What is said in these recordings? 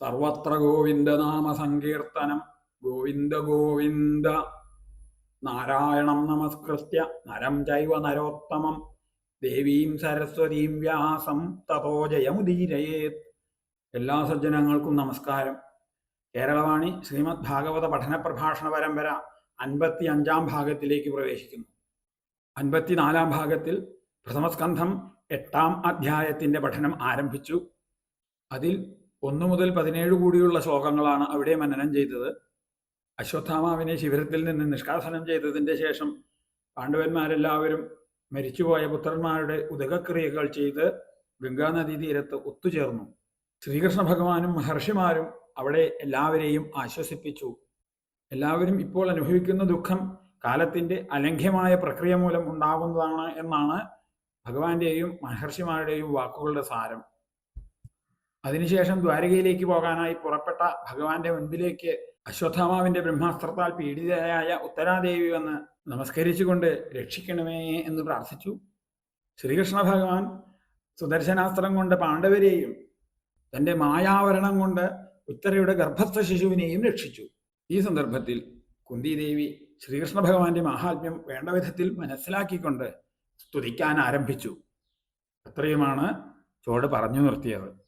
സർവത്ര ഗോവിന്ദ നാമ സങ്കീർത്തനം ഗോവിന്ദ ഗോവിന്ദ നാരായണം നമസ്കൃത്യ. നരം ജൈവ നരോത്തമം. ദേവീം സരസ്വതീം വ്യാസം. തതോ ജയമുദീരയേത്. എല്ലാ സജ്ജനങ്ങൾക്കും നമസ്കാരം. കേരളവാണി ശ്രീമദ് ഭാഗവത പഠന പ്രഭാഷണ പരമ്പര അൻപത്തി അഞ്ചാം ഭാഗത്തിലേക്ക് പ്രവേശിക്കുന്നു. അൻപത്തിനാലാം ഭാഗത്തിൽ പ്രഥമസ്കന്ധം എട്ടാം അധ്യായത്തിന്റെ പഠനം ആരംഭിച്ചു. അതിൽ ഒന്നു മുതൽ പതിനേഴ് കൂടിയുള്ള ശ്ലോകങ്ങളാണ് അവിടെ മനനം ചെയ്തത്. അശ്വത്ഥാമാവിനെ ശിബിരത്തിൽ നിന്ന് നിഷ്കാസനം ചെയ്തതിന്റെ ശേഷം പാണ്ഡവന്മാരെല്ലാവരും മരിച്ചുപോയ പുത്രന്മാരുടെ ഉദകക്രിയകൾ ചെയ്ത് ഗംഗാനദീ തീരത്ത് ഒത്തുചേർന്നു. ശ്രീകൃഷ്ണ ഭഗവാനും മഹർഷിമാരും അവിടെ എല്ലാവരെയും ആശ്വസിപ്പിച്ചു. എല്ലാവരും ഇപ്പോൾ അനുഭവിക്കുന്ന ദുഃഖം കാലത്തിന്റെ അലംഘ്യമായ പ്രക്രിയ മൂലം ഉണ്ടാകുന്നതാണ് എന്നാണ് ഭഗവാന്റെയും മഹർഷിമാരുടെയും വാക്കുകളുടെ സാരം. അതിനുശേഷം ദ്വാരകയിലേക്ക് പോകാനായി പുറപ്പെട്ട ഭഗവാന്റെ മുൻപിലേക്ക് അശ്വത്ഥാമാവിന്റെ ബ്രഹ്മാസ്ത്രത്താൽ പീഡിതയായ ഉത്തരാദേവി വന്ന് നമസ്കരിച്ചുകൊണ്ട് രക്ഷിക്കണമേ എന്ന് പ്രാർത്ഥിച്ചു. ശ്രീകൃഷ്ണ ഭഗവാൻ സുദർശനാസ്ത്രം കൊണ്ട് പാണ്ഡവരെയും തന്റെ മായാവരണം കൊണ്ട് ഉത്തരയുടെ ഗർഭസ്ഥ ശിശുവിനെയും രക്ഷിച്ചു. ഈ സന്ദർഭത്തിൽ കുന്തിദേവി ശ്രീകൃഷ്ണ ഭഗവാന്റെ മാഹാത്മ്യം വേണ്ട വിധത്തിൽ മനസ്സിലാക്കിക്കൊണ്ട് സ്തുതിക്കാൻ ആരംഭിച്ചു. അത്രയുമാണ് ചോട് പറഞ്ഞു നിർത്തിയത്.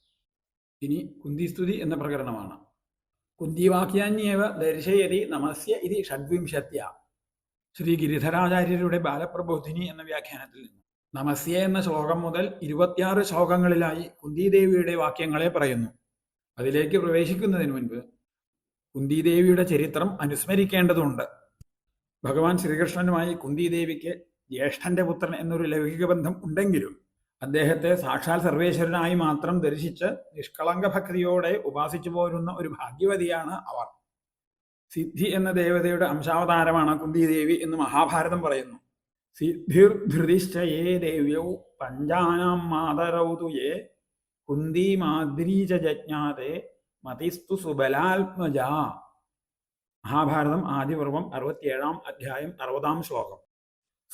ഇനി കുന്തിസ്തുതി എന്ന പ്രകരണമാണ് കുന്തിവാക്യാന്യേവ ദർശയതി നമസ്യ ഇതി ഷഡ്വിംശത്യ. ശ്രീ ഗിരിധരാചാര്യരുടെ ബാലപ്രബോധിനി എന്ന വ്യാഖ്യാനത്തിൽ നിന്ന്. നമസ്യ എന്ന ശ്ലോകം മുതൽ ഇരുപത്തിയാറ് ശ്ലോകങ്ങളിലായി കുന്തിദേവിയുടെ വാക്യങ്ങളെ പറയുന്നു. അതിലേക്ക് പ്രവേശിക്കുന്നതിന് മുൻപ് കുന്തിദേവിയുടെ ചരിത്രം അനുസ്മരിക്കേണ്ടതുണ്ട്. ഭഗവാൻ ശ്രീകൃഷ്ണനുമായി കുന്തിദേവിക്ക് ജ്യേഷ്ഠന്റെ പുത്രൻ എന്നൊരു ലൗകിക ബന്ധം ഉണ്ടെങ്കിലും അദ്ദേഹത്തെ സാക്ഷാൽ സർവേശ്വരനായി മാത്രം ദർശിച്ച് നിഷ്കളങ്ക ഭക്തിയോടെ ഉപാസിച്ചു പോരുന്ന ഒരു ഭാഗ്യവതിയാണ് അവർ. സിദ്ധി എന്ന ദേവതയുടെ അംശാവതാരമാണ് കുന്തിദേവി എന്ന് മഹാഭാരതം പറയുന്നു. സിദ്ധിർധൃതിശ്ചയേ ദേവ്യൗ പഞ്ചാനാം മാതരൗതുയേ കുന്തി മാദ്രീച ജജ്ഞാതെ മതിസ്തു സുബലാത്മജ. മഹാഭാരതം ആദിപർവം അറുപത്തിയേഴാം അധ്യായം അറുപതാം ശ്ലോകം.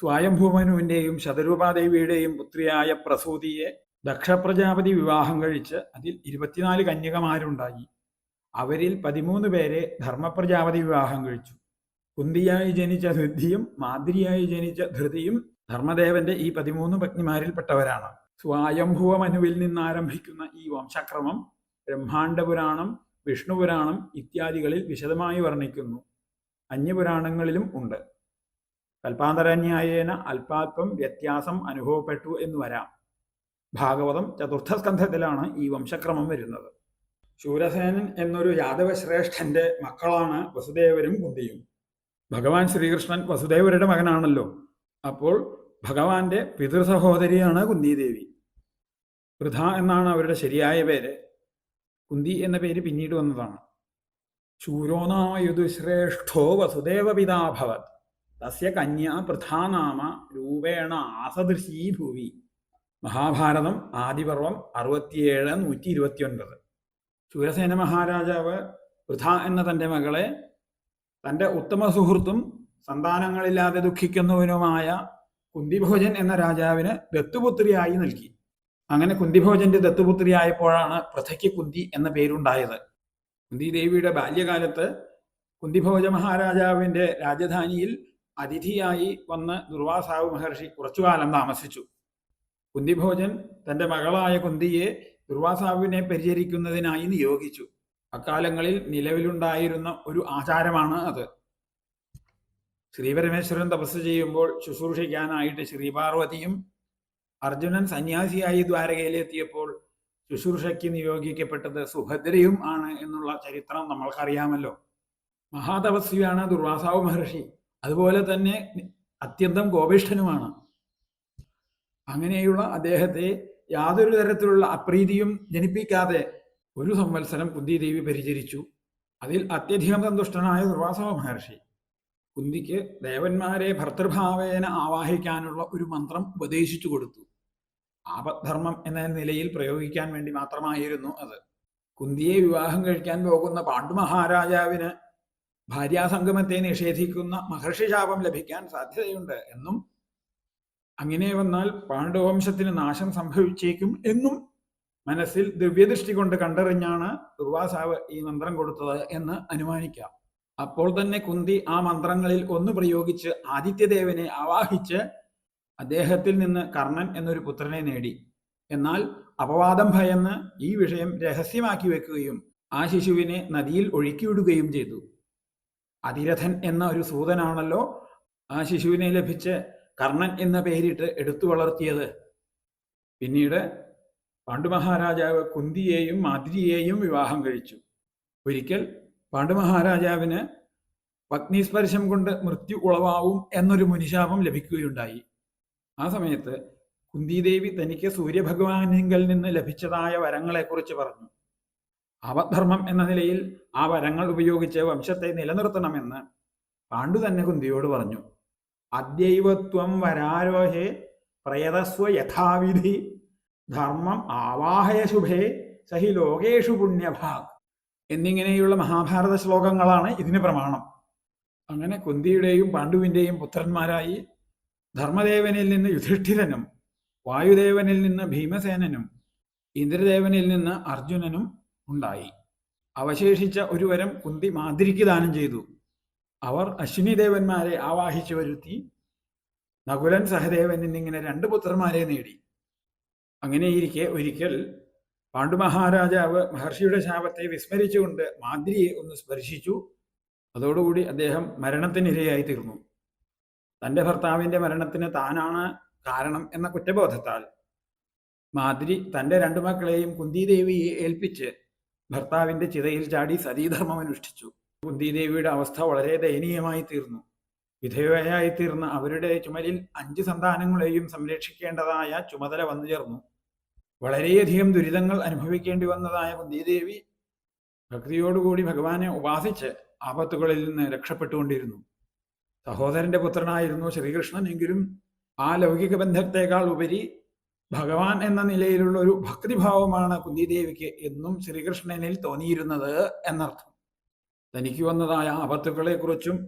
സ്വയംഭൂമനുവിന്റെയും ശതരൂപാദേവിയുടെയും പുത്രിയായ പ്രസൂതിയെ ദക്ഷപ്രജാപതി വിവാഹം കഴിച്ച് അതിൽ ഇരുപത്തിനാല് കന്യകമാരുണ്ടായി. അവരിൽ പതിമൂന്ന് പേരെ ധർമ്മപ്രജാപതി വിവാഹം കഴിച്ചു. കുന്തിയായി ജനിച്ച സിദ്ധിയും മാതിരിയായി ജനിച്ച ധൃതിയും ധർമ്മദേവന്റെ ഈ പതിമൂന്ന് പത്നിമാരിൽപ്പെട്ടവരാണ്. സ്വയംഭുവ മനുവിൽ നിന്നാരംഭിക്കുന്ന ഈ വംശക്രമം ബ്രഹ്മാണ്ഡപുരാണം വിഷ്ണുപുരാണം ഇത്യാദികളിൽ വിശദമായി വർണിക്കുന്നു. അന്യപുരാണങ്ങളിലും ഉണ്ട്. കൽപ്പാന്തരന്യായേന അല്പാൽപ്പം വ്യത്യാസം അനുഭവപ്പെട്ടു എന്ന് വരാം. ഭാഗവതം ചതുർത്ഥ സ്കന്ധത്തിലാണ് ഈ വംശക്രമം വരുന്നത്. ശൂരസേനൻ എന്നൊരു യാദവശ്രേഷ്ഠന്റെ മക്കളാണ് വസുദേവരും കുന്തിയും. ഭഗവാൻ ശ്രീകൃഷ്ണൻ വസുദേവരുടെ മകനാണല്ലോ. അപ്പോൾ ഭഗവാന്റെ പിതൃസഹോദരിയാണ് കുന്തിദേവി. വൃഥ എന്നാണ് അവരുടെ ശരിയായ പേര്. കുന്തി എന്ന പേര് പിന്നീട് വന്നതാണ്. ശൂരോ നാമ യുധുശ്രേഷ്ഠോ വസുദേവ പിതാഭവത് തസ്യ കന്യാ പൃഥാനാമ രൂപേണ ആസദൃശീ ഭൂവി. മഹാഭാരതം ആദിപർവം അറുപത്തിയേഴ് നൂറ്റി ഇരുപത്തിയൊൻപത് ശൂരസേന മഹാരാജാവ് വൃഥ എന്ന തന്റെ മകളെ തന്റെ ഉത്തമ സുഹൃത്തും സന്താനങ്ങളില്ലാതെ ദുഃഖിക്കുന്നവനുമായ കുന്തിഭോജൻ എന്ന രാജാവിന് ദത്തുപുത്രിയായി നൽകി. അങ്ങനെ കുന്തിഭോജന്റെ ദത്തുപുത്രിയായപ്പോഴാണ് പ്രഥയ്ക്ക് കുന്തി എന്ന പേരുണ്ടായത്. കുന്തി ദേവിയുടെ ബാല്യകാലത്ത് കുന്തിഭോജ മഹാരാജാവിന്റെ രാജധാനിയിൽ അതിഥിയായി വന്ന് ദുർവാസാവ് മഹർഷി കുറച്ചുകാലം താമസിച്ചു. കുന്തിഭോജൻ തന്റെ മകളായ കുന്തിയെ ദുർവാസാവിനെ പരിചരിക്കുന്നതിനായി നിയോഗിച്ചു. അക്കാലങ്ങളിൽ നിലവിലുണ്ടായിരുന്ന ഒരു ആചാരമാണ് അത്. ശ്രീപരമേശ്വരൻ തപസ് ചെയ്യുമ്പോൾ ശുശ്രൂഷിക്കാനായിട്ട് ശ്രീപാർവതിയും അർജുനൻ സന്യാസിയായി ദ്വാരകയിലെത്തിയപ്പോൾ ശുശ്രൂഷയ്ക്ക് നിയോഗിക്കപ്പെട്ടത് സുഭദ്രയും ആണ് എന്നുള്ള ചരിത്രം നമ്മൾക്കറിയാമല്ലോ. മഹാതപസ്വിയാണ് ദുർവാസാവ് മഹർഷി. അതുപോലെ തന്നെ അത്യന്തം കോപിഷ്ഠനുമാണ് അങ്ങനെയുള്ള അദ്ദേഹത്തെ യാതൊരു തരത്തിലുള്ള അപ്രീതിയും ജനിപ്പിക്കാതെ ഒരു സംവത്സരം കുന്തി ദേവി പരിചരിച്ചു. അതിൽ അത്യധികം സന്തുഷ്ടനായ ദുർവാസവ മഹർഷി. കുന്തിക്ക് ദേവന്മാരെ ഭർത്തൃഭാവേന ആവാഹിക്കാനുള്ള ഒരു മന്ത്രം ഉപദേശിച്ചു കൊടുത്തു. ആപദ്ധർമ്മം എന്ന നിലയിൽ പ്രയോഗിക്കാൻ വേണ്ടി മാത്രമായിരുന്നു അത്. കുന്തിയെ വിവാഹം കഴിക്കാൻ പോകുന്ന പാണ്ഡുമഹാരാജാവിന് ഭാര്യാസംഗമത്തെ നിഷേധിക്കുന്ന മഹർഷി ശാപം ലഭിക്കാൻ സാധ്യതയുണ്ട് എന്നും അങ്ങനെ വന്നാൽ പാണ്ഡവംശത്തിന് നാശം സംഭവിച്ചേക്കും എന്നും മനസ്സിൽ ദിവ്യദൃഷ്ടി കൊണ്ട് കണ്ടറിഞ്ഞാണ് ദുർവാസാവ് ഈ മന്ത്രം കൊടുത്തത് എന്ന് അനുമാനിക്കാം. അപ്പോൾ തന്നെ കുന്തി ആ മന്ത്രങ്ങളിൽ ഒന്ന് പ്രയോഗിച്ച് ആദിത്യദേവനെ ആവാഹിച്ച് അദ്ദേഹത്തിൽ നിന്ന് കർണൻ എന്നൊരു പുത്രനെ നേടി. എന്നാൽ അപവാദം ഭയന്ന് ഈ വിഷയം രഹസ്യമാക്കി വെക്കുകയും ആ ശിശുവിനെ നദിയിൽ ഒഴുക്കിവിടുകയും ചെയ്തു. അതിരഥൻ എന്ന ഒരു സൂതനാണല്ലോ ആ ശിശുവിനെ ലഭിച്ച് കർണൻ എന്ന പേരിട്ട് എടുത്തു വളർത്തിയത്. പിന്നീട് പാണ്ഡുമഹാരാജാവ് കുന്തിയെയും മാതിരിയെയും വിവാഹം കഴിച്ചു. ഒരിക്കൽ പാണ്ഡുമഹാരാജാവിന് പത്നിസ്പർശം കൊണ്ട് മൃത്യു ഉളവാവും എന്നൊരു മുനിശാപം ലഭിക്കുകയുണ്ടായി. ആ സമയത്ത് കുന്തിദേവി തനിക്ക് സൂര്യഭഗവാനിങ്കൽ നിന്ന് ലഭിച്ചതായ വരങ്ങളെക്കുറിച്ച് പറഞ്ഞു. അവധർമ്മം എന്ന നിലയിൽ ആ വരങ്ങൾ ഉപയോഗിച്ച് വംശത്തെ നിലനിർത്തണമെന്ന് പാണ്ഡു തന്നെ കുന്തിയോട് പറഞ്ഞു. അദ്യൈവത്വം വരാരോഹേ പ്രയതസ്വ യഥാവിധി ധർമ്മം ആവാഹയ ശുഭേ സഹി ലോകേഷു പുണ്യഭാഗ് എന്നിങ്ങനെയുള്ള മഹാഭാരത ശ്ലോകങ്ങളാണ് ഇതിന് പ്രമാണം. അങ്ങനെ കുന്തിയുടെയും പാണ്ഡുവിന്റെയും പുത്രന്മാരായി ധർമ്മദേവനിൽ നിന്ന് യുധിഷ്ഠിരനും വായുദേവനിൽ നിന്ന് ഭീമസേനനും ഇന്ദ്രദേവനിൽ നിന്ന് അർജുനനും ഉണ്ടായി. അവശേഷിച്ച ഒരു വരം കുന്തി മാതിരിക്ക് ദാനം ചെയ്തു. അവർ അശ്വിനി ദേവന്മാരെ ആവാഹിച്ചു വരുത്തി. നകുലൻ സഹദേവൻ എന്നിങ്ങനെ രണ്ട് പുത്രന്മാരെ നേടി. അങ്ങനെയിരിക്കെ ഒരിക്കൽ പാണ്ഡുമഹാരാജാവ് മഹർഷിയുടെ ശാപത്തെ വിസ്മരിച്ചുകൊണ്ട് മാതിരിയെ ഒന്ന് സ്പർശിച്ചു. അതോടുകൂടി അദ്ദേഹം മരണത്തിനിരയായി തീർന്നു. തന്റെ ഭർത്താവിന്റെ മരണത്തിന് താനാണ് കാരണം എന്ന കുറ്റബോധത്താൽ മാതിരി തന്റെ രണ്ടു മക്കളെയും കുന്തിദേവിയെ ഏൽപ്പിച്ച് ഭർത്താവിന്റെ ചിതയിൽ ചാടി സതീധർമ്മം അനുഷ്ഠിച്ചു. കുന്തിദേവിയുടെ അവസ്ഥ വളരെ ദയനീയമായി തീർന്നു. വിധവയായി തീർന്ന അവരുടെ ചുമലിൽ അഞ്ച് സന്താനങ്ങളെയും സംരക്ഷിക്കേണ്ടതായ ചുമതല വന്നു ചേർന്നു. വളരെയധികം ദുരിതങ്ങൾ അനുഭവിക്കേണ്ടി വന്നതായ കുന്തിദേവി ഭക്തിയോടുകൂടി ഭഗവാനെ ഉപാസിച്ച് ആപത്തുകളിൽ നിന്ന് രക്ഷപ്പെട്ടുകൊണ്ടിരുന്നു. സഹോദരന്റെ പുത്രനായിരുന്നു ശ്രീകൃഷ്ണൻ എങ്കിലും ആ ലൗകിക ബന്ധത്തേക്കാൾ ഉപരി ഭഗവാൻ എന്ന നിലയിലുള്ള ഒരു ഭക്തിഭാവമാണ് കുന്തിദേവിക്ക് എന്നും ശ്രീകൃഷ്ണനിൽ തോന്നിയിരുന്നത് എന്നർത്ഥം. തനിക്ക് വന്നതായ ആപത്തുകളെക്കുറിച്ചും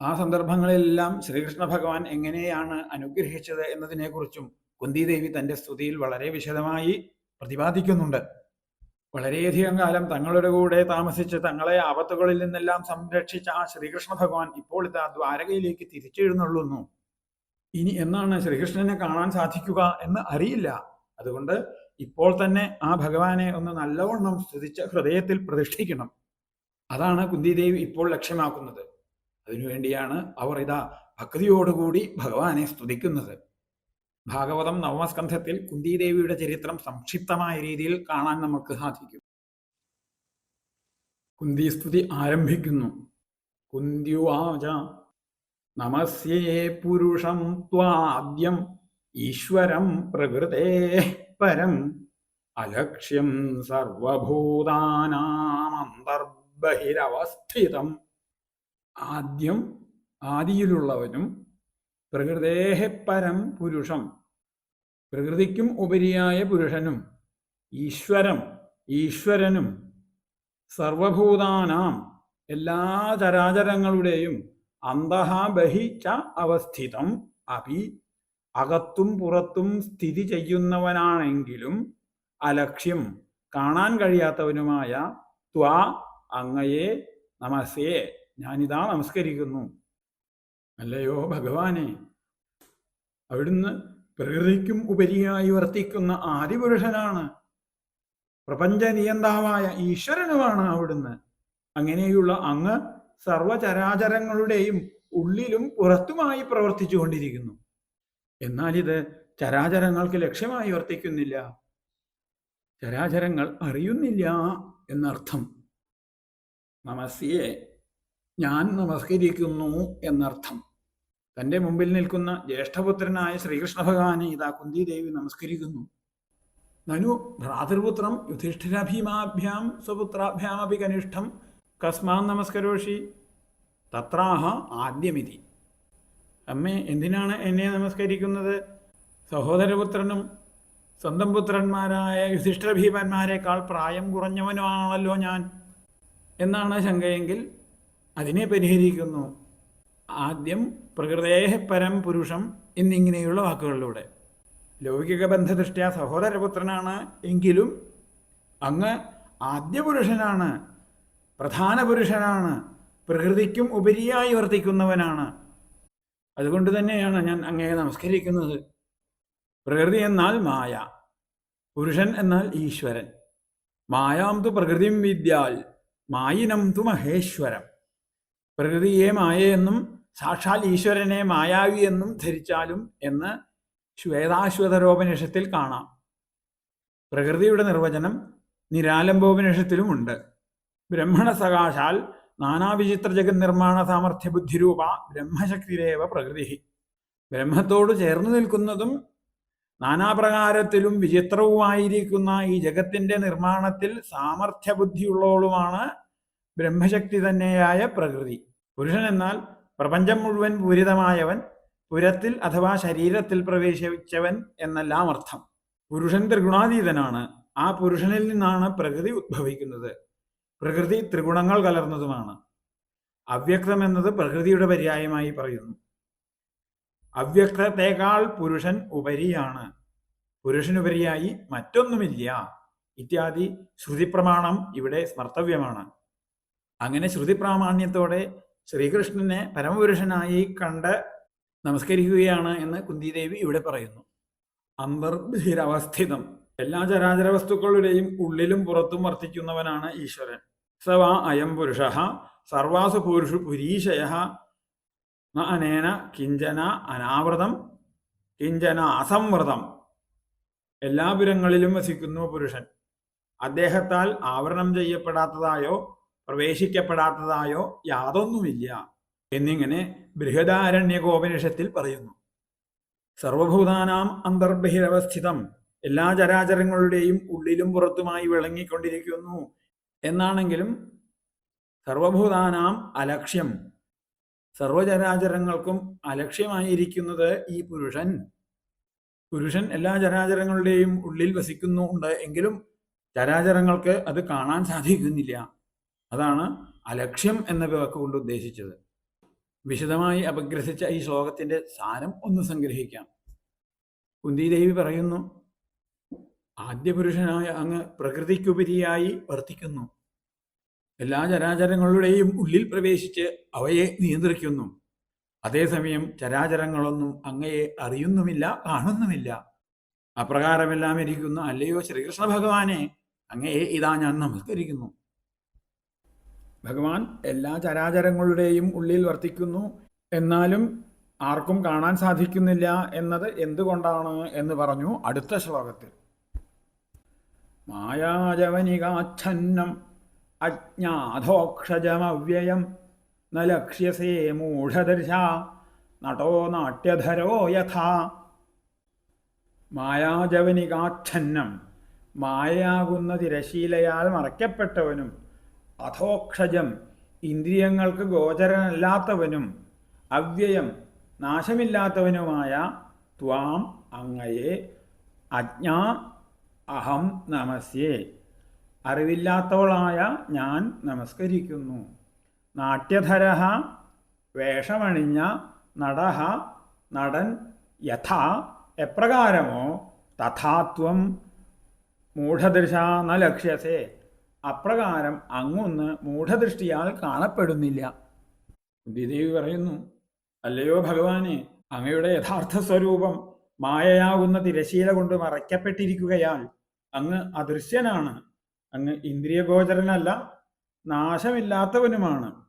ആ സന്ദർഭങ്ങളിലെല്ലാം ശ്രീകൃഷ്ണ ഭഗവാൻ എങ്ങനെയാണ് അനുഗ്രഹിച്ചത് എന്നതിനെക്കുറിച്ചും കുന്തിദേവി തന്റെ സ്തുതിയിൽ വളരെ വിശദമായി പ്രതിപാദിക്കുന്നുണ്ട്. വളരെയധികം കാലം തങ്ങളുടെ കൂടെ താമസിച്ച് തങ്ങളെ ആപത്തുകളിൽ നിന്നെല്ലാം സംരക്ഷിച്ച ആ ശ്രീകൃഷ്ണ ഭഗവാൻ ഇപ്പോൾ ഇതാ ദ്വാരകയിലേക്ക് തിരിച്ചെഴുന്നള്ളുന്നു. ഇനി എന്നാണ് ശ്രീകൃഷ്ണനെ കാണാൻ സാധിക്കുക എന്ന് അറിയില്ല. അതുകൊണ്ട് ഇപ്പോൾ തന്നെ ആ ഭഗവാനെ ഒന്ന് നല്ലവണ്ണം സ്തുതിച്ച് ഹൃദയത്തിൽ പ്രതിഷ്ഠിക്കണം. അതാണ് കുന്തിദേവി ഇപ്പോൾ ലക്ഷ്യമാക്കുന്നത്. അതിനുവേണ്ടിയാണ് അവർ ഇതാ ഭക്തിയോടുകൂടി ഭഗവാനെ സ്തുതിക്കുന്നത്. ഭാഗവതം നവമസ്കന്ധത്തിൽ കുന്തിദേവിയുടെ ചരിത്രം സംക്ഷിപ്തമായ രീതിയിൽ കാണാൻ നമുക്ക് സാധിക്കും. കുന്തി സ്തുതി ആരംഭിക്കുന്നു. കുന്ത്യുവാച നമസ്യേ പുരുഷം ത്വാദ്യം ഈശ്വരം പ്രകൃതേ പരം അലക്ഷ്യം സർവഭൂതാനാമന്തർബഹിരവസ്ഥിതം ആദ്യം ആദിയിലുള്ളവനും പ്രകൃതേഹ പരം പുരുഷം പ്രകൃതിക്കും ഉപരിയായ പുരുഷനും ഈശ്വരം ഈശ്വരനും സർവഭൂതാനാം എല്ലാ ചരാചരങ്ങളുടെയും അന്തഹ ബഹി ച അവസ്ഥിതം. അപി അകത്തും പുറത്തും സ്ഥിതി ചെയ്യുന്നവനാണെങ്കിലും അലക്ഷ്യം കാണാൻ കഴിയാത്തവനുമായ ത്വാ അങ്ങയെ നമസ്യേ ഞാനിതാ നമസ്കരിക്കുന്നു. അല്ലയോ ഭഗവാനെ. അവിടുന്ന് പ്രകൃതിക്കും ഉപരിയായി വർത്തിക്കുന്ന ആദിപുരുഷനാണ്. പ്രപഞ്ച നിയന്താവായ ഈശ്വരനുമാണ് അവിടുന്ന്. അങ്ങനെയുള്ള അങ്ങ് സർവചരാചരങ്ങളുടെയും ഉള്ളിലും പുറത്തുമായി പ്രവർത്തിച്ചു കൊണ്ടിരിക്കുന്നു. എന്നാൽ ഇത് ചരാചരങ്ങൾക്ക് ലക്ഷ്യമായി വർത്തിക്കുന്നില്ല. ചരാചരങ്ങൾ അറിയുന്നില്ല എന്നർത്ഥം. നമസ്യേ ഞാൻ നമസ്കരിക്കുന്നു എന്നർത്ഥം. തന്റെ മുമ്പിൽ നിൽക്കുന്ന ജ്യേഷ്ഠപുത്രനായ ശ്രീകൃഷ്ണ ഭഗവാനെ ഇതാ കുന്തിദേവി നമസ്കരിക്കുന്നു. നനു ഭ്രാതൃപുത്രം യുധിഷ്ഠിരഭീമാഭ്യാം സ്വപുത്രാഭ്യാമപി കനിഷ്ഠം കസ്മാൻ നമസ്കരോഷി. തത്രാഹ ആദ്യമിതി. അമ്മേ എന്തിനാണ് എന്നെ നമസ്കരിക്കുന്നത്? സഹോദരപുത്രനും സ്വന്തം പുത്രന്മാരായ യുധിഷ്ഠഭീപന്മാരെക്കാൾ പ്രായം കുറഞ്ഞവനുമാണല്ലോ ഞാൻ. എന്നാണ് ശങ്കയെങ്കിൽ അതിനെ പരിഹരിക്കുന്നു. ആദ്യം പ്രകൃതേഹ പരം പുരുഷം എന്നിങ്ങനെയുള്ള വാക്കുകളിലൂടെ. ലൗകിക ബന്ധദൃഷ്ട്യാ സഹോദരപുത്രനാണ് എങ്കിലും അങ്ങ് ആദ്യ പുരുഷനാണ് പ്രധാന പുരുഷനാണ്. പ്രകൃതിക്കും ഉപരിയായി വർത്തിക്കുന്നവനാണ്. അതുകൊണ്ട് തന്നെയാണ് ഞാൻ അങ്ങയെ നമസ്കരിക്കുന്നത്. പ്രകൃതി എന്നാൽ മായ പുരുഷൻ എന്നാൽ ഈശ്വരൻ. മായാം തു പ്രകൃതിം വിദ്യാൽ മായിനം തു മഹേശ്വരം. പ്രകൃതിയെ മായയെന്നും സാക്ഷാൽ ഈശ്വരനെ മായാവി എന്നും ധരിച്ചാലും എന്ന് ശ്വേതാശ്വതരോപനിഷത്തിൽ കാണാം. പ്രകൃതിയുടെ നിർവചനം നിരാലംബോപനിഷത്തിലുമുണ്ട്. ബ്രഹ്മണ സകാശാൽ നാനാവിചിത്ര ജഗത് നിർമ്മാണ സാമർഥ്യ ബുദ്ധിരൂപ ബ്രഹ്മശക്തിരേവ പ്രകൃതി. ബ്രഹ്മത്തോട് ചേർന്ന് നിൽക്കുന്നതും നാനാപ്രകാരത്തിലും വിചിത്രവുമായിരിക്കുന്ന ഈ ജഗത്തിന്റെ നിർമ്മാണത്തിൽ സാമർഥ്യ ബുദ്ധിയുള്ളവളുമാണ് ബ്രഹ്മശക്തി തന്നെയായ പ്രകൃതി. പുരുഷൻ എന്നാൽ പ്രപഞ്ചം മുഴുവൻ പൂരിതമായവൻ പുരത്തിൽ അഥവാ ശരീരത്തിൽ പ്രവേശിച്ചവൻ എന്നെല്ലാം അർത്ഥം. പുരുഷൻ ത്രിഗുണാതീതനാണ്. ആ പുരുഷനിൽ നിന്നാണ് പ്രകൃതി ഉദ്ഭവിക്കുന്നത്. പ്രകൃതി ത്രിഗുണങ്ങൾ കലർന്നതുമാണ്. അവ്യക്തം എന്നത് പ്രകൃതിയുടെ പര്യായമായി പറയുന്നു. അവ്യക്തത്തെക്കാൾ പുരുഷൻ ഉപരിയാണ്. പുരുഷനുപരിയായി മറ്റൊന്നുമില്ല. ഇത്യാദി ശ്രുതിപ്രമാണം ഇവിടെ സ്മർത്തവ്യമാണ്. അങ്ങനെ ശ്രുതിപ്രാമാണ്യത്തോടെ ശ്രീകൃഷ്ണനെ പരമപുരുഷനായി കണ്ട് നമസ്കരിക്കുകയാണ് എന്ന് കുന്തിദേവി ഇവിടെ പറയുന്നു. അന്തർബഹിരവസ്ഥിതം എല്ലാ ചരാചര വസ്തുക്കളുടെയും ഉള്ളിലും പുറത്തും വർത്തിക്കുന്നവനാണ് ഈശ്വരൻ. സവ അയം പുരുഷ സർവാസു പുരുഷു പുരീശയ ന അനേന കിഞ്ചന അനാവൃതം കിഞ്ചന അസംവൃതം എല്ലാ പുരങ്ങളിലും വസിക്കുന്നു പുരുഷൻ. അദ്ദേഹത്താൽ ആവരണം ചെയ്യപ്പെടാത്തതായോ പ്രവേശിക്കപ്പെടാത്തതായോ യാതൊന്നുമില്ല എന്നിങ്ങനെ ബൃഹദാരണ്യകോപനിഷത്തിൽ പറയുന്നു. സർവഭൂതാനാം അന്തർബഹിരവസ്ഥിതം എല്ലാ ചരാചരങ്ങളുടെയും ഉള്ളിലും പുറത്തുമായി വിളങ്ങിക്കൊണ്ടിരിക്കുന്നു. എന്നാണെങ്കിലും സർവഭൂതാനാം അലക്ഷ്യം. സർവചരാചരങ്ങൾക്കും അലക്ഷ്യമായിരിക്കുന്നത് ഈ പുരുഷൻ. പുരുഷൻ എല്ലാ ചരാചരങ്ങളുടെയും ഉള്ളിൽ വസിക്കുന്നുണ്ട് എങ്കിലും ചരാചരങ്ങൾക്ക് അത് കാണാൻ സാധിക്കുന്നില്ല. അതാണ് അലക്ഷ്യം എന്ന വാക്ക് കൊണ്ട് ഉദ്ദേശിച്ചത്. വിശദമായി അപഗ്രസിച്ച ഈ ശ്ലോകത്തിന്റെ സാരം ഒന്ന് സംഗ്രഹിക്കാം. കുന്തിദേവി പറയുന്നു ആദ്യ പുരുഷനായ അങ്ങ് പ്രകൃതിക്കുപരിയായി വർത്തിക്കുന്നു. എല്ലാ ചരാചരങ്ങളുടെയും ഉള്ളിൽ പ്രവേശിച്ച് അവയെ നിയന്ത്രിക്കുന്നു. അതേസമയം ചരാചരങ്ങളൊന്നും അങ്ങയെ അറിയുന്നുമില്ല കാണുന്നുമില്ല. അപ്രകാരമെല്ലാം ഇരിക്കുന്ന അല്ലയോ ശ്രീകൃഷ്ണ ഭഗവാനെ അങ്ങയെ ഇതാ ഞാൻ നമസ്കരിക്കുന്നു. ഭഗവാൻ എല്ലാ ചരാചരങ്ങളുടെയും ഉള്ളിൽ വർത്തിക്കുന്നു. എന്നാലും ആർക്കും കാണാൻ സാധിക്കുന്നില്ല എന്നത് എന്തുകൊണ്ടാണ് എന്ന് പറഞ്ഞു അടുത്ത ശ്ലോകത്തിൽ. മായാജവനികാച്ഛന്നം അജ്ഞാധോക്ഷജമവ്യയം ന ലക്ഷ്യസേ മൂഢദർശ നടോ നാട്യധരോ യഥാ. മായാജവനികാച്ഛന്നം മായയാകുന്ന തിരശീലയാൽ മറയ്ക്കപ്പെട്ടവനും അധോക്ഷജം ഇന്ദ്രിയങ്ങൾക്ക് ഗോചരനല്ലാത്തവനും അവ്യയം നാശമില്ലാത്തവനുമായ ത്വാം അങ്ങയെ അജ്ഞാ അഹം നമസ്യേ. അറിവില്ലാത്തവളായ ഞാൻ നമസ്കരിക്കുന്നു. നാട്യധര വേഷമണിഞ്ഞ നടഹ നടൻ യഥാ എപ്രകാരമോ? തഥാത്വം മൂഢദൃശ ന ലക്ഷ്യസേ. അപ്രകാരം അങ്ങൊന്ന് മൂഢദൃഷ്ടിയാൽ കാണപ്പെടുന്നില്ല. ബുദ്ധിദേവി പറയുന്നു അല്ലയോ ഭഗവാനെ അങ്ങയുടെ യഥാർത്ഥ സ്വരൂപം മായയാകുന്ന തിരശീല കൊണ്ട് മറയ്ക്കപ്പെട്ടിരിക്കുകയാൽ അങ്ങ് അദൃശ്യനാണ്. അങ്ങ് ഇന്ദ്രിയഗോചരനല്ല നാശമില്ലാത്തവനുമാണ്.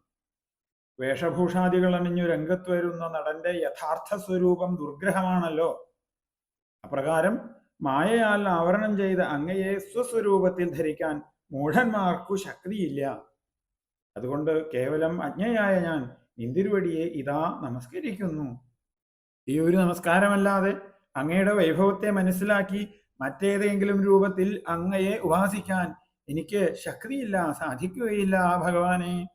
വേഷഭൂഷാദികൾ അണിഞ്ഞു രംഗത്ത് വരുന്ന നടന്റെ യഥാർത്ഥ സ്വരൂപം ദുർഗ്രഹമാണല്ലോ. അപ്രകാരം മായയാൽ ആവരണം ചെയ്ത അങ്ങയെ സ്വസ്വരൂപത്തിൽ ധരിക്കാൻ മൂഢന്മാർക്കു ശക്തിയില്ല. അതുകൊണ്ട് കേവലം അജ്ഞയായ ഞാൻ ഇന്ദിരുവടിയെ ഇതാ നമസ്കരിക്കുന്നു. ഈ ഒരു നമസ്കാരമല്ലാതെ അങ്ങയുടെ വൈഭവത്തെ മനസ്സിലാക്കി മറ്റേതെങ്കിലും രൂപത്തിൽ അങ്ങയെ ഉപാസിക്കാൻ എനിക്ക് ശക്തിയില്ല സാധിക്കുകയില്ല ഭഗവാനെ.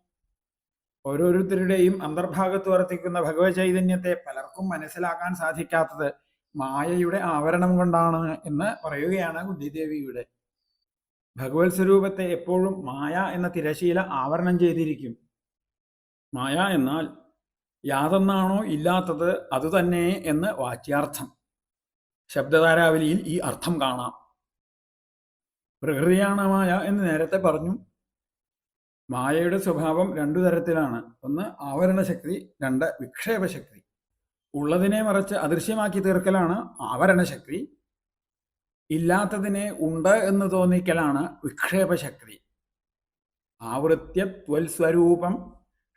ഓരോരുത്തരുടെയും അന്തർഭാഗത്ത് വർത്തിക്കുന്ന ഭഗവത് ചൈതന്യത്തെ പലർക്കും മനസ്സിലാക്കാൻ സാധിക്കാത്തത് മായയുടെ ആവരണം കൊണ്ടാണ് എന്ന് പറയുകയാണ് കുന്തിദേവിയുടെ ഭഗവത് സ്വരൂപത്തെ എപ്പോഴും മായ എന്ന തിരശീല ആവരണം ചെയ്തിരിക്കും. മായ എന്നാൽ യാതൊന്നാണോ ഇല്ലാത്തത് അതുതന്നെ എന്ന് വാച്യാർത്ഥം. ശബ്ദധാരാവലിയിൽ ഈ അർത്ഥം കാണാം. പ്രകൃതിയാണ് മായ എന്ന് നേരത്തെ പറഞ്ഞു. മായയുടെ സ്വഭാവം രണ്ടു തരത്തിലാണ്. ഒന്ന് ആവരണശക്തി. രണ്ട് വിക്ഷേപശക്തി. ഉള്ളതിനെ മറിച്ച് അദൃശ്യമാക്കി തീർക്കലാണ് ആവരണശക്തി. ഇല്ലാത്തതിനെ ഉണ്ട് എന്ന് തോന്നിക്കലാണ് വിക്ഷേപശക്തി. ആവൃത്യത്വൽസ്വരൂപം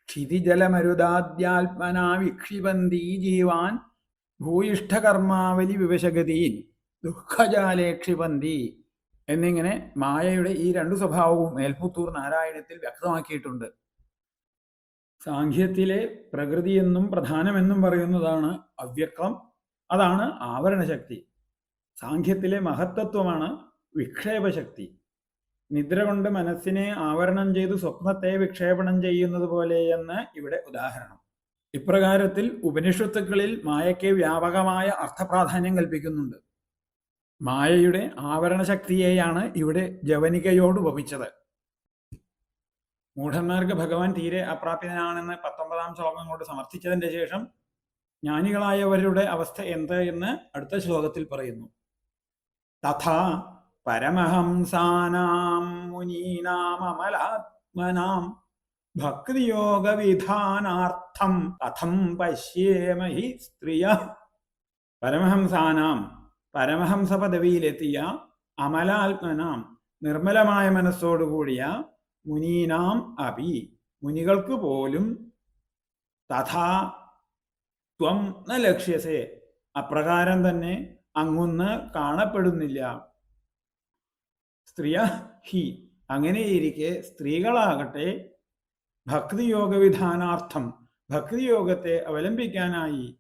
ക്ഷിതിജലമരുദാദ്യാത്മനാ വിക്ഷിപന്തി ജീവാൻ ഭൂയിഷ്ഠകർമാവലി വിവശഗതിയിൽ ദുഃഖജാലേ ക്ഷിപന്തി എന്നിങ്ങനെ മായയുടെ ഈ രണ്ടു സ്വഭാവവും മേൽപുത്തൂർ നാരായണത്തിൽ വ്യക്തമാക്കിയിട്ടുണ്ട്. സാഖ്യത്തിലെ പ്രകൃതിയെന്നും പ്രധാനമെന്നും പറയുന്നതാണ് അവ്യക്തം. അതാണ് ആവരണശക്തി. സാഖ്യത്തിലെ മഹത്തത്വമാണ് വിക്ഷേപശക്തി. നിദ്ര കൊണ്ട് മനസ്സിനെ ആവരണം ചെയ്ത് സ്വപ്നത്തെ വിക്ഷേപണം ചെയ്യുന്നത് പോലെയെന്ന് ഇവിടെ ഉദാഹരണം. ഇപ്രകാരത്തിൽ ഉപനിഷത്തുക്കളിൽ മായയ്ക്ക് വ്യാപകമായ അർത്ഥപ്രാധാന്യം കൽപ്പിക്കുന്നുണ്ട്. മായയുടെ ആവരണശക്തിയെയാണ് ഇവിടെ ജവനികയോട് ഉപമിച്ചത് മൂഢന്മാർക്ക് ഭഗവാൻ തീരെ അപ്രാപ്യനാണെന്ന് പത്തൊമ്പതാം ശ്ലോകം കൊണ്ട് സമർത്ഥിച്ചതിന്റെ ശേഷം ജ്ഞാനികളായവരുടെ അവസ്ഥ എന്ത് എന്ന് അടുത്ത ശ്ലോകത്തിൽ പറയുന്നു. തഥാ പരമഹംസാനാം മുനീനാമലാത്മനാം ഭക്തിയോഗവിധാനാർത്ഥം കഥം പശ്യേമഹി സ്ത്രീയ. പരമഹംസാനാം പരമഹംസ പദവിയിലെത്തിയ അമലാത്മനാം നിർമ്മലമായ മനസ്സോടുകൂടിയ മുനീനാം അപി. മുനികൾക്ക് പോലും തഥാ ത്വം ന ലക്ഷ്യസേ. അപ്രകാരം തന്നെ അങ്ങൊന്ന് കാണപ്പെടുന്നില്ല. സ്ത്രീയ ഹി. അങ്ങനെയിരിക്കെ സ്ത്രീകളാകട്ടെ ഭക്തിയോഗ വിധാനാർത്ഥം ഭക്തിയോഗത്തെ അവലംബിക്കാനായി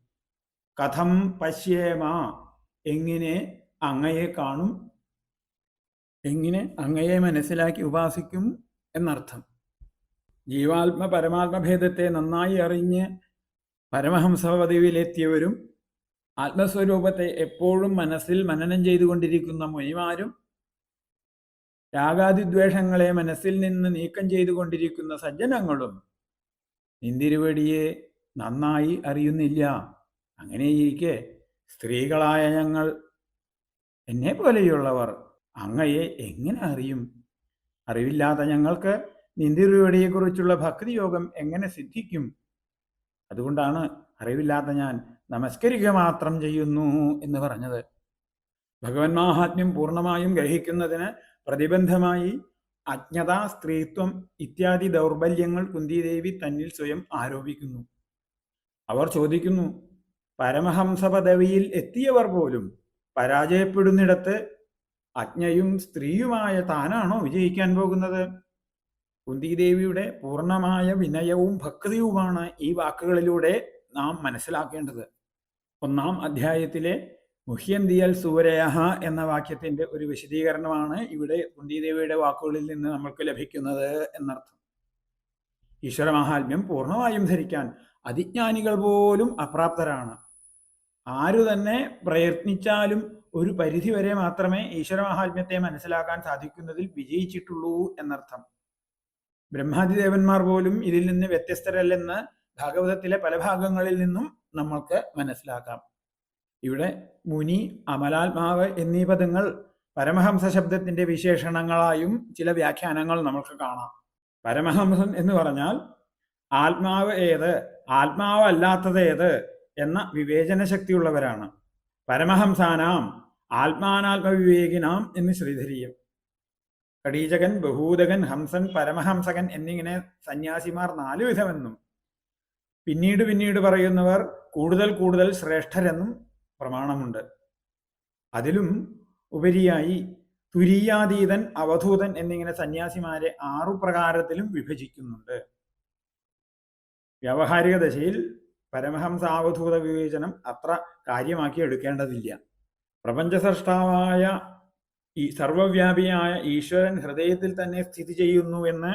കഥം പശ്യേമ. എങ്ങനെ അങ്ങയെ കാണും? എങ്ങനെ അങ്ങയെ മനസ്സിലാക്കി ഉപാസിക്കും? എന്നർത്ഥം. ജീവാത്മ പരമാത്മഭേദത്തെ നന്നായി അറിഞ്ഞ് പരമഹംസ പദവിയിലെത്തിയവരും ആത്മസ്വരൂപത്തെ എപ്പോഴും മനസ്സിൽ മനനം ചെയ്തുകൊണ്ടിരിക്കുന്ന മുനിമാരും രാഗാതിദ്വേഷങ്ങളെ മനസ്സിൽ നിന്ന് നീക്കം ചെയ്തുകൊണ്ടിരിക്കുന്ന സജ്ജനങ്ങളും നിന്തിരുവടിയെ നന്നായി അറിയുന്നില്ല. അങ്ങനെയിരിക്കെ സ്ത്രീകളായ ഞങ്ങൾ എന്നെ പോലെയുള്ളവർ അങ്ങയെ എങ്ങനെ അറിയും? അറിവില്ലാത്ത ഞങ്ങൾക്ക് നിന്തിരുവടിയെക്കുറിച്ചുള്ള ഭക്തിയോഗം എങ്ങനെ സിദ്ധിക്കും? അതുകൊണ്ടാണ് അറിവില്ലാത്ത ഞാൻ നമസ്കരിക്കുക മാത്രം ചെയ്യുന്നു എന്ന് പറഞ്ഞത്. ഭഗവൻ മാഹാത്മ്യം പൂർണമായും ഗ്രഹിക്കുന്നതിന് പ്രതിബന്ധമായി അജ്ഞത സ്ത്രീത്വം ഇത്യാദി ദൗർബല്യങ്ങൾ കുന്തിദേവി തന്നിൽ സ്വയം ആരോപിക്കുന്നു. അവർ ചോദിക്കുന്നു പരമഹംസ പദവിയിൽ എത്തിയവർ പോലും പരാജയപ്പെടുന്നിടത്ത് അജ്ഞയും സ്ത്രീയുമായ താനാണോ വിജയിക്കാൻ പോകുന്നത്? കുന്തിദേവിയുടെ പൂർണമായ വിനയവും ഭക്തിയുമാണ് ഈ വാക്കുകളിലൂടെ നാം മനസ്സിലാക്കേണ്ടത്. ഒന്നാം അധ്യായത്തിലെ മുഹ്യന്തിയൽ സൂരയഹ എന്ന വാക്യത്തിന്റെ ഒരു വിശദീകരണമാണ് ഇവിടെ കുന്തിദേവിയുടെ വാക്കുകളിൽ നിന്ന് നമ്മൾക്ക് ലഭിക്കുന്നത് എന്നർത്ഥം. ഈശ്വരമാഹാത്മ്യം പൂർണമായും ധരിക്കാൻ അതിജ്ഞാനികൾ പോലും അപ്രാപ്തരാണ്. ആരു തന്നെ പ്രയത്നിച്ചാലും ഒരു പരിധി വരെ മാത്രമേ ഈശ്വരമാഹാത്മ്യത്തെ മനസ്സിലാക്കാൻ സാധിക്കുന്നതിൽ വിജയിച്ചിട്ടുള്ളൂ എന്നർത്ഥം. ബ്രഹ്മാതിദേവന്മാർ പോലും ഇതിൽ നിന്ന് വ്യത്യസ്തരല്ലെന്ന് ഭാഗവതത്തിലെ പല ഭാഗങ്ങളിൽ നിന്നും നമ്മൾക്ക് മനസ്സിലാക്കാം. ഇവിടെ മുനി അമലാത്മാവ് എന്നീ പദങ്ങൾ പരമഹംസ ശബ്ദത്തിന്റെ വിശേഷണങ്ങളായും ചില വ്യാഖ്യാനങ്ങൾ നമുക്ക് കാണാം. പരമഹംസൻ എന്ന് പറഞ്ഞാൽ ആത്മാവ് ഏത് ആത്മാവ് അല്ലാത്തത് ഏത് എന്ന വിവേചന ശക്തിയുള്ളവരാണ്. പരമഹംസാനാം ആത്മാനാത്മവിവേകിനാം എന്ന് ശ്രീധരീയം. കടീചകൻ ബഹൂതകൻ ഹംസൻ പരമഹംസകൻ എന്നിങ്ങനെ സന്യാസിമാർ നാല് വിധമെന്നും പിന്നീട് പിന്നീട് പറയുന്നവർ കൂടുതൽ കൂടുതൽ ശ്രേഷ്ഠരെന്നും പ്രമാണമുണ്ട്. അതിലും ഉപരിയായി തുരീയാതീതൻ അവധൂതൻ എന്നിങ്ങനെ സന്യാസിമാരെ ആറു പ്രകാരത്തിലും വിഭജിക്കുന്നുണ്ട്. വ്യാവഹാരിക ദശയിൽ പരമഹംസ അവധൂത വിവേചനം അത്ര കാര്യമാക്കി എടുക്കേണ്ടതില്ല. പ്രപഞ്ചസൃഷ്ടാവായ ഈ സർവവ്യാപിയായ ഈശ്വരൻ ഹൃദയത്തിൽ തന്നെ സ്ഥിതി ചെയ്യുന്നു എന്ന്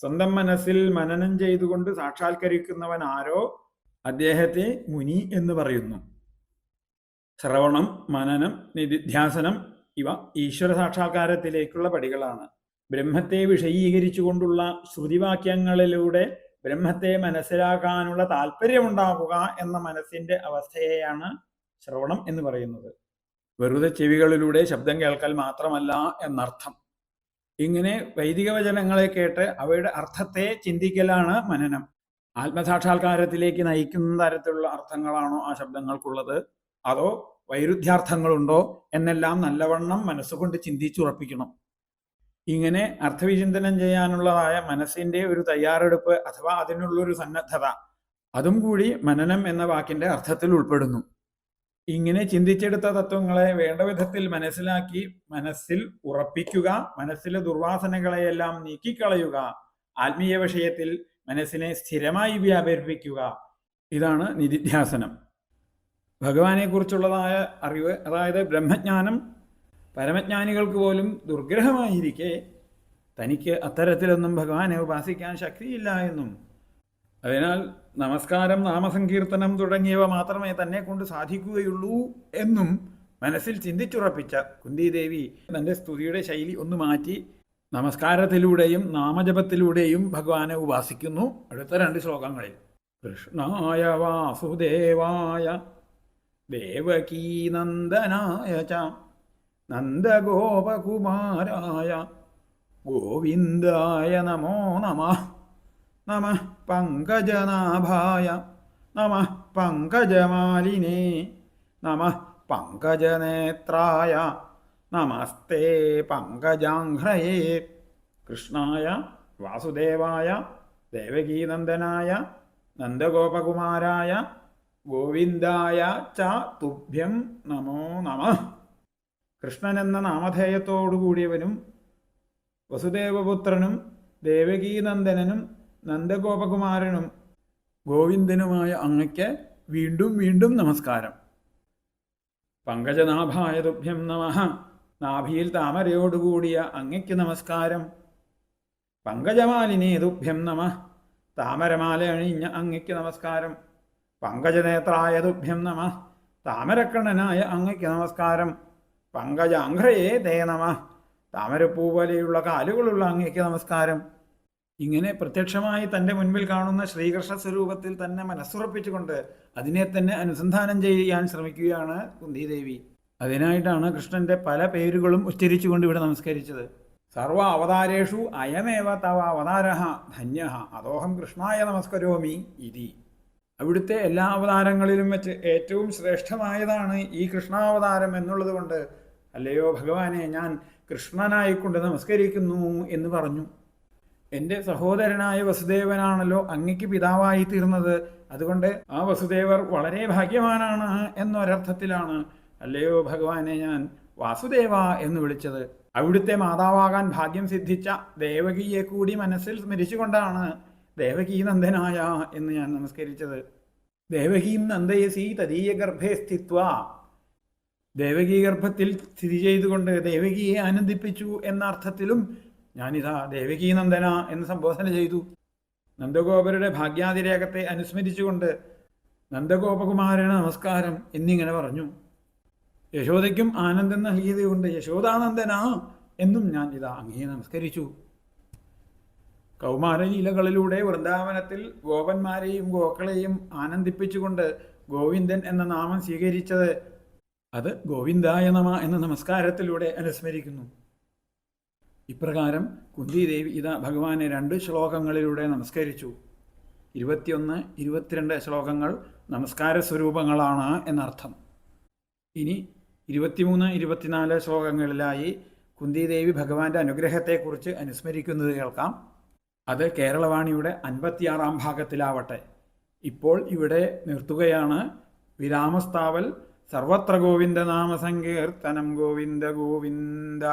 സ്വന്തം മനസ്സിൽ മനനം ചെയ്തുകൊണ്ട് സാക്ഷാത്കരിക്കുന്നവൻ ആരോ? അദ്ദേഹത്തെ മുനി എന്ന് പറയുന്നു. ശ്രവണം മനനം നിധിധ്യാസനം ഇവ ഈശ്വര സാക്ഷാത്കാരത്തിലേക്കുള്ള പടികളാണ്. ബ്രഹ്മത്തെ വിഷയീകരിച്ചുകൊണ്ടുള്ള ശ്രുതിവാക്യങ്ങളിലൂടെ ബ്രഹ്മത്തെ മനസ്സിലാക്കാനുള്ള താല്പര്യമുണ്ടാക്കുക എന്ന മനസ്സിന്റെ അവസ്ഥയെയാണ് ശ്രവണം എന്ന് പറയുന്നത്. വെറുതെ ചെവികളിലൂടെ ശബ്ദം കേൾക്കൽ മാത്രമല്ല എന്നർത്ഥം. ഇങ്ങനെ വൈദിക വചനങ്ങളെ കേട്ട് അവയുടെ അർത്ഥത്തെ ചിന്തിക്കലാണ് മനനം. ആത്മസാക്ഷാത്കാരത്തിലേക്ക് നയിക്കുന്ന തരത്തിലുള്ള അർത്ഥങ്ങളാണോ ആ ശബ്ദങ്ങൾക്കുള്ളത്? അതോ വൈരുദ്ധ്യാർത്ഥങ്ങളുണ്ടോ എന്നെല്ലാം നല്ലവണ്ണം മനസ്സുകൊണ്ട് ചിന്തിച്ചുറപ്പിക്കണം. ഇങ്ങനെ അർത്ഥവിചിന്തനം ചെയ്യാനുള്ളതായ മനസ്സിന്റെ ഒരു തയ്യാറെടുപ്പ് അഥവാ അതിനുള്ളൊരു സന്നദ്ധത അതും കൂടി മനനം എന്ന വാക്കിന്റെ അർത്ഥത്തിൽ ഉൾപ്പെടുന്നു. ഇങ്ങനെ ചിന്തിച്ചെടുത്ത തത്വങ്ങളെ വേണ്ട വിധത്തിൽ മനസ്സിലാക്കി മനസ്സിൽ ഉറപ്പിക്കുക മനസ്സിലെ ദുർവാസനകളെയെല്ലാം നീക്കിക്കളയുക ആത്മീയ വിഷയത്തിൽ മനസ്സിനെ സ്ഥിരമായി വ്യാപരിപ്പിക്കുക. ഇതാണ് നിധിധ്യാസനം. ഭഗവാനെ കുറിച്ചുള്ളതായ അറിവ് അതായത് ബ്രഹ്മജ്ഞാനം പരമജ്ഞാനികൾക്ക് പോലും ദുർഗ്രഹമായിരിക്കെ. തനിക്ക് അത്തരത്തിലൊന്നും ഭഗവാനെ ഉപാസിക്കാൻ ശക്തിയില്ല എന്നും. അതിനാൽ നമസ്കാരം നാമസങ്കീർത്തനം തുടങ്ങിയവ മാത്രമേ തന്നെ കൊണ്ട് സാധിക്കുകയുള്ളൂ എന്നും മനസ്സിൽ ചിന്തിച്ചുറപ്പിച്ച കുന്തിദേവി തന്റെ സ്തുതിയുടെ ശൈലി ഒന്ന് മാറ്റി നമസ്കാരത്തിലൂടെയും നാമജപത്തിലൂടെയും ഭഗവാനെ ഉപാസിക്കുന്നു. അടുത്ത രണ്ട് ശ്ലോകങ്ങളിൽ. കൃഷ്ണായ വാസുദേവായ ദേവകീനന്ദനായ ച നന്ദഗോപകുമാരായ ഗോവിന്ദായ നമോ നമ നമ പങ്കജനാഭായ നമ പങ്കജമാലിനേ നമ പങ്കജനേത്രായ നമസ്തേ പങ്കജാഘ്രയേ. കൃഷ്ണായ വാസുദേവായ ദേവകീനന്ദനായ നന്ദഗോപകുമാരായ ഗോവിന്ദായ ച തുഭ്യം നമോ നമ. കൃഷ്ണൻ എന്ന നാമധേയത്തോടുകൂടിയവനും വസുദേവപുത്രനും ദേവകീനന്ദനനും നന്ദഗോപകുമാരനും ഗോവിന്ദനുമായ അങ്ങയ്ക്ക് വീണ്ടും വീണ്ടും നമസ്കാരം. പങ്കജനാഭായ തുഭ്യം നമ. നാഭിയിൽ താമരയോടുകൂടിയ അങ്ങയ്ക്ക് നമസ്കാരം. പങ്കജമാലിനേ തുഭ്യം നമ. താമരമാല അണിഞ്ഞ അങ്ങയ്ക്ക് നമസ്കാരം. പങ്കജനേത്രായ തുഭ്യം നമ. താമരക്കണ്ണനായ അങ്ങയ്ക്ക് നമസ്കാരം. പങ്കജാംഘ്രയേ തേ നമ. താമരപ്പൂ പോലെയുള്ള കാലുകളുള്ള അങ്ങയ്ക്ക് നമസ്കാരം. ഇങ്ങനെ പ്രത്യക്ഷമായി തന്റെ മുൻപിൽ കാണുന്ന ശ്രീകൃഷ്ണ സ്വരൂപത്തിൽ തന്നെ മനസ്സുറപ്പിച്ചുകൊണ്ട് അതിനെ തന്നെ അനുസന്ധാനം ചെയ്യാൻ ശ്രമിക്കുകയാണ് കുന്തിദേവി. അതിനായിട്ടാണ് കൃഷ്ണന്റെ പല പേരുകളും ഉച്ചരിച്ചുകൊണ്ട് ഇവിടെ നമസ്കരിച്ചത്. സർവ അവതാരേഷു അയമേവ തവ അവതാര ധന്യ അതോഹം കൃഷ്ണായ നമസ്കരോമി ഇതി. അവിടുത്തെ എല്ലാ അവതാരങ്ങളിലും വെച്ച് ഏറ്റവും ശ്രേഷ്ഠമായതാണ് ഈ കൃഷ്ണാവതാരം എന്നുള്ളത് കൊണ്ട് അല്ലയോ ഭഗവാനെ ഞാൻ കൃഷ്ണനായിക്കൊണ്ട് നമസ്കരിക്കുന്നു എന്ന് പറഞ്ഞു. എന്റെ സഹോദരനായ വസുദേവനാണല്ലോ അങ്ങയ്ക്ക് പിതാവായി തീർന്നത്. അതുകൊണ്ട് ആ വസുദേവർ വളരെ ഭാഗ്യവാനാണ് എന്നൊരർത്ഥത്തിലാണ് അല്ലയോ ഭഗവാനെ ഞാൻ വാസുദേവ എന്ന് വിളിച്ചത്. അവിടുത്തെ മാതാവാകാൻ ഭാഗ്യം സിദ്ധിച്ച ദേവകിയെ കൂടി മനസ്സിൽ സ്മരിച്ചുകൊണ്ടാണ് ദേവകീ നന്ദനായ എന്ന് ഞാൻ നമസ്കരിച്ചത്. ദേവകീം നന്ദയസി തദീയ ഗർഭേ സ്ഥിത്വ. ദേവകീ ഗർഭത്തിൽ സ്ഥിതി ചെയ്തുകൊണ്ട് ദേവകിയെ ആനന്ദിപ്പിച്ചു എന്ന അർത്ഥത്തിലും ഞാനിതാ ദേവകീ നന്ദന എന്ന് സംബോധന ചെയ്തു. നന്ദഗോപരുടെ ഭാഗ്യാതിരേഖത്തെ അനുസ്മരിച്ചുകൊണ്ട് നന്ദഗോപകുമാരന് നമസ്കാരം എന്നിങ്ങനെ പറഞ്ഞു. യശോദയ്ക്കും ആനന്ദം നൽകിയത് കൊണ്ട് യശോദാനന്ദന എന്നും ഞാൻ ഇതാ അങ്ങേ നമസ്കരിച്ചു. കൗമാരലീലകളിലൂടെ വൃന്ദാവനത്തിൽ ഗോപന്മാരെയും ഗോക്കളെയും ആനന്ദിപ്പിച്ചുകൊണ്ട് ഗോവിന്ദൻ എന്ന നാമം സ്വീകരിച്ചത് അത് ഗോവിന്ദായ നമ എന്ന നമസ്കാരത്തിലൂടെ അനുസ്മരിക്കുന്നു. ഇപ്രകാരം കുന്തിദേവി ഇതാ ഭഗവാനെ രണ്ട് ശ്ലോകങ്ങളിലൂടെ നമസ്കരിച്ചു. ഇരുപത്തിയൊന്ന് ഇരുപത്തിരണ്ട് ശ്ലോകങ്ങൾ നമസ്കാര സ്വരൂപങ്ങളാണ് എന്നർത്ഥം. ഇനി ഇരുപത്തിമൂന്ന് ഇരുപത്തിനാല് ശ്ലോകങ്ങളിലായി കുന്തിദേവി ഭഗവാന്റെ അനുഗ്രഹത്തെക്കുറിച്ച് അനുസ്മരിക്കുന്നത് കേൾക്കാം. അത് കേരളവാണിയുടെ അൻപത്തിയാറാം ഭാഗത്തിലാവട്ടെ. ഇപ്പോൾ ഇവിടെ നിർത്തുകയാണ് വിരാമസ്ഥാവൽ സർവത്ര ഗോവിന്ദ സങ്കീർത്തനം ഗോവിന്ദ ഗോവിന്ദ.